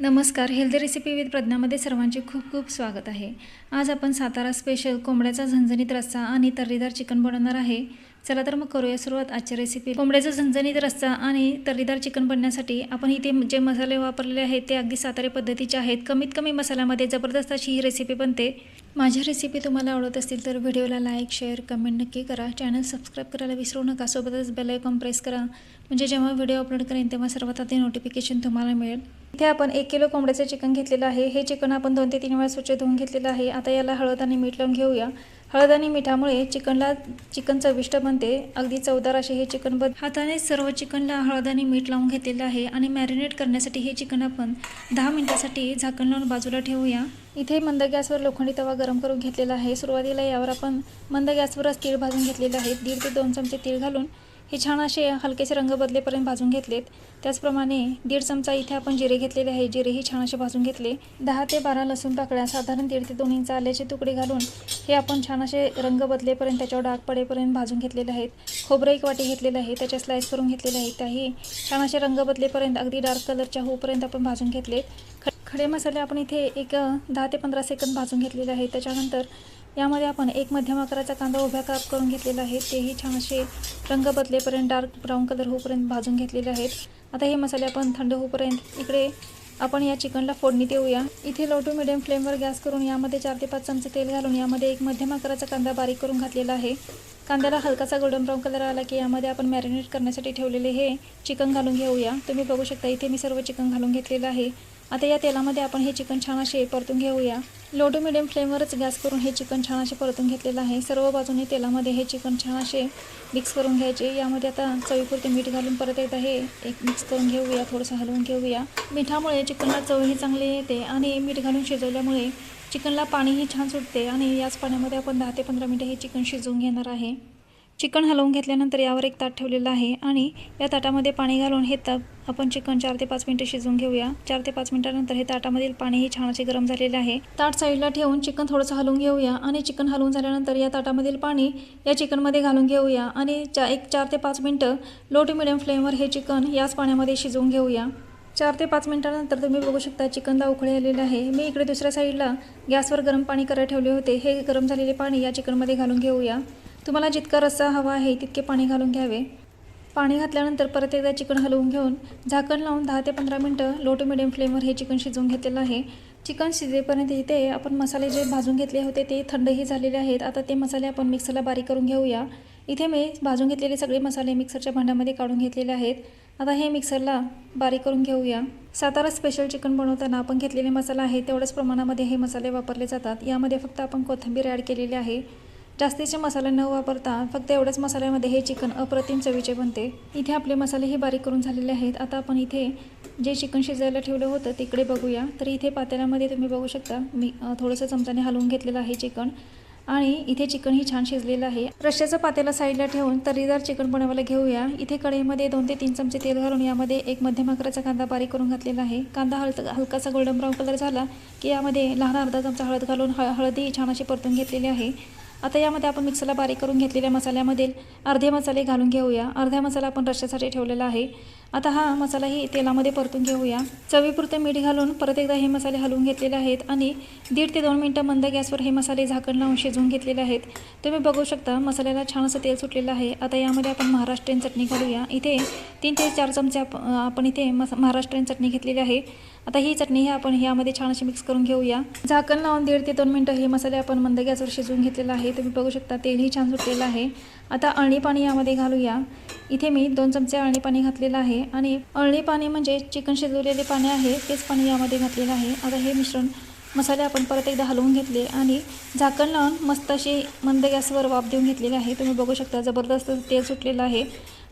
नमस्कार healthy recipe with प्रज्ञामध्ये सर्वांचे खूप खूप स्वागत आहे. आज आपण सातारा स्पेशल कोंबड्याचा झणझणीत रस्सा आणि तर्रीदार चिकन बनवणार आहे. चला तर मग करूया सुरुवात आजच्या रेसिपी कोंबड्याचा झणझणीत रस्सा आणि तर्रीदार चिकन बनण्यासाठी आपण इथे जे मसाले वापरलेले आहेत ते अगदी सातारी पद्धतीचे आहेत. कमीत कमी मसाल्यामध्ये जबरदस्त अशी ही रेसिपी बनते. माझ्या रेसिपी तुम्हाला आवडत असतील तर व्हिडिओला लाईक शेअर कमेंट नक्की करा. चॅनल सबस्क्राईब करायला विसरू नका. सोबतच बेल आयकॉन प्रेस करा. म्हणजे जेव्हा व्हिडिओ अपलोड करेन तेव्हा सर्वात आधी नोटिफिकेशन तुम्हाला मिळेल. इथे आपण एक किलो कोंबड्याचं चिकन घेतलेलं आहे. हे चिकन आपण दोन ते तीन वेळा स्वच्छ धुवून घेतलेलं आहे. आता याला हळद आणि मीठ लावून घेऊया. हळद आणि मिठामुळे चिकनला चिकन चविष्ट बनते. अगदी चवदार असे हे चिकन बन हाताने सर्व चिकनला हळद आणि मीठ लावून घेतलेलं आहे आणि मॅरिनेट करण्यासाठी हे चिकन आपण दहा मिनटासाठी झाकण लावून बाजूला ठेवूया. इथे मंद गॅसवर लोखंडी तवा गरम करून घेतलेला आहे. सुरुवातीला यावर आपण मंद गॅसवरच तीळ भाजून घेतलेलं आहे. दीड ते दोन चमचे तीळ घालून हे छान असे हलकेसे रंग बदलेपर्यंत भाजून घेतलेत. त्याचप्रमाणे दीड चमचा इथे आपण जिरे घेतलेले आहे. जिरेही छान असे भाजून घेतले. दहा ते बारा लसूण पाकळ्या साधारण दीड ते दोन इंच आल्याचे तुकडे घालून हे आपण छान असे रंग बदलेपर्यंत त्याच्यावर डाग पडेपर्यंत भाजून घेतलेले आहेत. खोबरं एक वाटी घेतलेलं आहे. त्याच्या स्लाईस करून घेतलेले आहेत. त्याही छान असे रंग बदलेपर्यंत अगदी डार्क कलरच्या होऊपर्यंत आपण भाजून घेतले ख खडे मसाले आपण इथे एक दहा ते पंधरा सेकंद भाजून घेतलेले आहेत. त्याच्यानंतर यामध्ये आपण एक मध्यम आकाराचा कांदा उभ्या काप करून घेतलेला आहे. तेही छान असे रंग बदलेपर्यंत डार्क ब्राऊन कलर होऊपर्यंत भाजून घेतलेले आहेत. आता हे मसाले आपण थंड होऊपर्यंत इकडे आपण या चिकनला फोडणी देऊया. इथे लो टू मिडियम फ्लेमवर गॅस करून यामध्ये चार ते पाच चमचे तेल घालून यामध्ये एक मध्यम आकाराचा कांदा बारीक करून घातलेला आहे. कांद्याला हलकासा गोल्डन ब्राऊन कलर आला की यामध्ये आपण मॅरिनेट करण्यासाठी ठेवलेले हे चिकन घालून घेऊया. तुम्ही बघू शकता इथे मी सर्व चिकन घालून घेतलेलं आहे. आता या तेलामध्ये आपण हे चिकन छान असे परतून घेऊया. लो टू मिडियम फ्लेमवरच गॅस करून हे चिकन छान असे परतून घेतलेलं आहे. सर्व बाजूने तेलामध्ये हे चिकन छान असे मिक्स करून घ्यायचे. यामध्ये आता चवीपुरते मीठ घालून परत एकदा हे एक मिक्स करून घेऊया थोडंसं हलवून घेऊया. मिठामुळे चिकनला चवही चांगली येते आणि मीठ घालून शिजवल्यामुळे चिकनला पाणीही छान सुटते आणि याच पाण्यामध्ये आपण दहा ते पंधरा मिनटं हे चिकन शिजवून घेणार आहे. चिकन हलवून घेतल्यानंतर यावर एक ताट ठेवलेलं आहे आणि या ताटामध्ये पाणी घालून हे ताप आपण चिकन चार ते पाच मिनटं शिजवून घेऊया. चार ते पाच मिनटानंतर हे ताटामधील पाणीही छान असे गरम झालेले आहे. ताट साईडला ठेवून चिकन थोडंसं हलवून घेऊया आणि चिकन हलवून झाल्यानंतर या ताटामधील पाणी या चिकनमध्ये घालून घेऊया आणि चा एक चार ते पाच मिनटं लो टू मिडियम फ्लेमवर हे चिकन याच पाण्यामध्ये शिजवून घेऊया. चार ते पाच मिनटानंतर तुम्ही बघू शकता चिकनला उकळे आलेले आहे. मी इकडे दुसऱ्या साईडला गॅसवर गरम पाणी करायला ठेवले होते. हे गरम झालेले पाणी या चिकनमध्ये घालून घेऊया. तुम्हाला जितका रस्सा हवा आहे तितके पाणी घालून घ्यावे. पाणी घातल्यानंतर परत एकदा चिकन हलवून घेऊन झाकण लावून दहा ते पंधरा मिनटं लो टू मिडियम फ्लेमवर हे चिकन शिजवून घेतलेलं आहे. चिकन शिजेपर्यंत इथे आपण मसाले जे भाजून घेतले होते ते थंडही झालेले आहेत. आता ते मसाले आपण मिक्सरला बारीक करून घेऊया. इथे मी भाजून घेतलेले सगळे मसाले मिक्सरच्या भांड्यामध्ये काढून घेतलेले आहेत. आता हे मिक्सरला बारीक करून घेऊया. सातारा स्पेशल चिकन बनवताना आपण घेतलेले मसाला आहे तेवढ्याच प्रमाणामध्ये हे मसाले वापरले जातात. यामध्ये फक्त आपण कोथिंबीर ॲड केलेली आहे. जास्तीचे मसाले न वापरता फक्त एवढ्याच मसाल्यामध्ये हे चिकन अप्रतिम चवीचे बनते. इथे आपले मसालेही बारीक करून झालेले आहेत. आता आपण इथे जे चिकन शिजायला ठेवलं होतं तिकडे बघूया. तर इथे पातेल्यामध्ये तुम्ही बघू शकता. मी थोडंसं चमच्याने हलवून घेतलेलं आहे चिकन. आणि इथे चिकनही छान शिजलेलं आहे. रश्श्याचं पातेला साईडला ठेवून तर्रीदार चिकन बनवायला घेऊया. इथे कढईमध्ये दोन ते तीन चमचे तेल घालून यामध्ये एक मध्यम आकाराचा कांदा बारीक करून घातलेला आहे. कांदा हलत हलकासा गोल्डन ब्राऊन कलर झाला की यामध्ये लहान अर्धा चमचा हळद घालून हळ हळदी छान अशी परतून घेतलेली आहे. आता यामध्ये आपण मिक्सरला बारीक करून घेतलेल्या मसाल्यामधील अर्धे मसाले घालून घेऊया. अर्धा मसाला आपण रश्श्यासाठी ठेवलेला आहे. आता हा मसालाही तेलामध्ये परतून घेऊया. चवीपुरते मीठ घालून परत एकदा हे मसाले हलवून घेतलेले आहेत आणि दीड ते दोन मिनटं मंद गॅसवर हे मसाले झाकण लावून शिजवून घेतलेले आहेत. तुम्ही बघू शकता मसाल्याला छान असं तेल सुटलेलं आहे. आता यामध्ये आपण महाराष्ट्रीयन चटणी घालूया. इथे तीन ते चार चमचे आपण इथे मस महाराष्ट्रीयन चटणी घेतलेली आहे. आता ही चटणी ही आपण यामध्ये छान अशी मिक्स करून घेऊया. झाकण लावून दीड ते दोन मिनटं हे मसाले आपण मंद गॅसवर शिजवून घेतलेला आहे. तुम्ही बघू शकता तेलही छान सुटलेलं आहे. आता अळणी पाणी यामध्ये घालूया. इथे मी दोन चमचे अळणी पाणी घातलेलं आहे आणि अळणी पाणी म्हणजे चिकन शिजवलेले पाणी आहे तेच पाणी यामध्ये घातलेलं आहे. आता हे मिश्रण मसाले आपण परत एकदा हलवून घेतले आणि झाकण लावून मस्त अशी मंद गॅसवर वाफ देऊन घेतलेली आहे. तुम्ही बघू शकता जबरदस्त तेल सुटलेलं आहे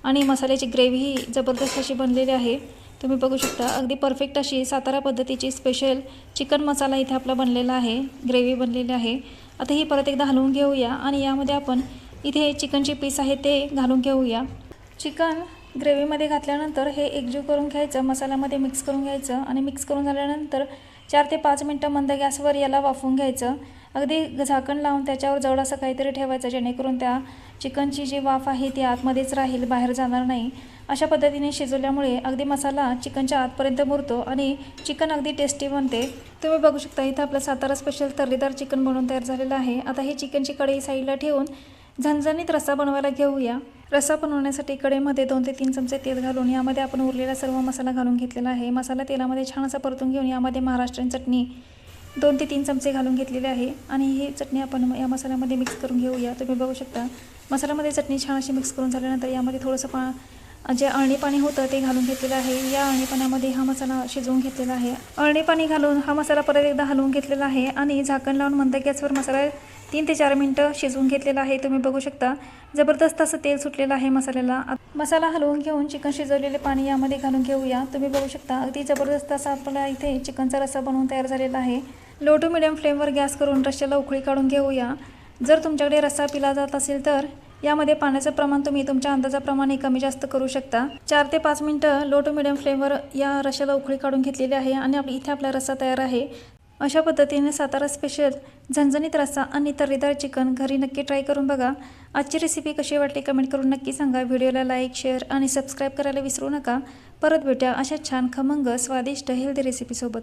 आणि मसाल्याची ग्रेव्ही जबरदस्त अशी बनलेली आहे. तुम्ही बघू शकता अगदी परफेक्ट अशी सातारा पद्धतीची स्पेशल चिकन मसाला इथे आपला बनलेला आहे ग्रेव्ही बनलेली आहे. आता ही परत एकदा हलवून घेऊया आणि यामध्ये आपण इथे चिकनचे पीस आहे ते घालून घेऊया. चिकन ग्रेव्हीमध्ये घातल्यानंतर हे एकजीव करून घ्यायचं मसाल्यामध्ये मिक्स करून घ्यायचं आणि मिक्स करून झाल्यानंतर चार ते पाच मिनटं मंद गॅसवर याला वाफवून घ्यायचं. अगदी झाकण लावून त्याच्यावर जवळ असं काहीतरी ठेवायचं जेणेकरून त्या चिकनची जी वाफ आहे ती आतमध्येच राहील बाहेर जाणार नाही. अशा पद्धतीने शिजवल्यामुळे अगदी मसाला चिकनच्या आतपर्यंत मुरतो आणि चिकन अगदी टेस्टी बनते. तुम्ही बघू शकता इथं आपलं सातारा स्पेशल तर्रीदार चिकन बनवून तयार झालेलं आहे. आता हे चिकनची कढई साईडला ठेवून झणझणीत रस्सा बनवायला घेऊया. रस्सा बनवण्यासाठी कडेमध्ये दोन ते तीन चमचे तेल घालून यामध्ये आपण उरलेला सर्व मसाला घालून घेतलेला आहे. मसाला तेलामध्ये छान असा परतून घेऊन यामध्ये महाराष्ट्रीयन चटणी दोन ते तीन चमचे घालून घेतलेले आहे. आणि ही चटणी आपण या मसाल्यामध्ये मिक्स करून घेऊया. तुम्ही बघू शकता मसाल्यामध्ये चटणी छान अशी मिक्स करून झाल्यानंतर यामध्ये थोडंसं पा जे अळणी पाणी होतं ते घालून घेतलेलं आहे. या अळणी पाण्यामध्ये हा मसाला शिजवून घेतलेला आहे. अळणी पाणी घालून हा मसाला परत एकदा हलवून घेतलेला आहे. आणि झाकण लावून मंद गॅसवर मसाला तीन ते चार मिनटं शिजवून घेतलेलं आहे. तुम्ही बघू शकता जबरदस्त असं तेल सुटलेलं आहे मसाल्याला. मसाला हलवून घेऊन चिकन शिजवलेले पाणी यामध्ये घालून घेऊया. तुम्ही बघू शकता अगदी जबरदस्त असा आपला इथे चिकनचा रस्सा बनवून तयार झालेला आहे. लो टू मिडियम फ्लेमवर गॅस करून रश्श्याला उकळी काढून घेऊया. जर तुमच्याकडे रस्सा पिला जात असेल तर यामध्ये पाण्याचं प्रमाण तुम्ही तुमच्या अंदाजाप्रमाणे कमी जास्त करू शकता. चार ते पाच मिनटं लो टू मिडियम फ्लेमवर या रश्याला उकळी काढून घेतलेली आहे आणि आप इथे आपला रस्सा तयार आहे. अशा पद्धतीने सातारा स्पेशल झणझणीत रस्सा आणि तर्रीदार चिकन घरी नक्की ट्राय करून बघा. आजची रेसिपी कशी वाटली कमेंट करून नक्की सांगा. व्हिडिओला लाईक शेअर आणि सबस्क्राईब करायला विसरू नका. परत भेटूया अशा छान खमंग स्वादिष्ट हेल्दी रेसिपीसोबत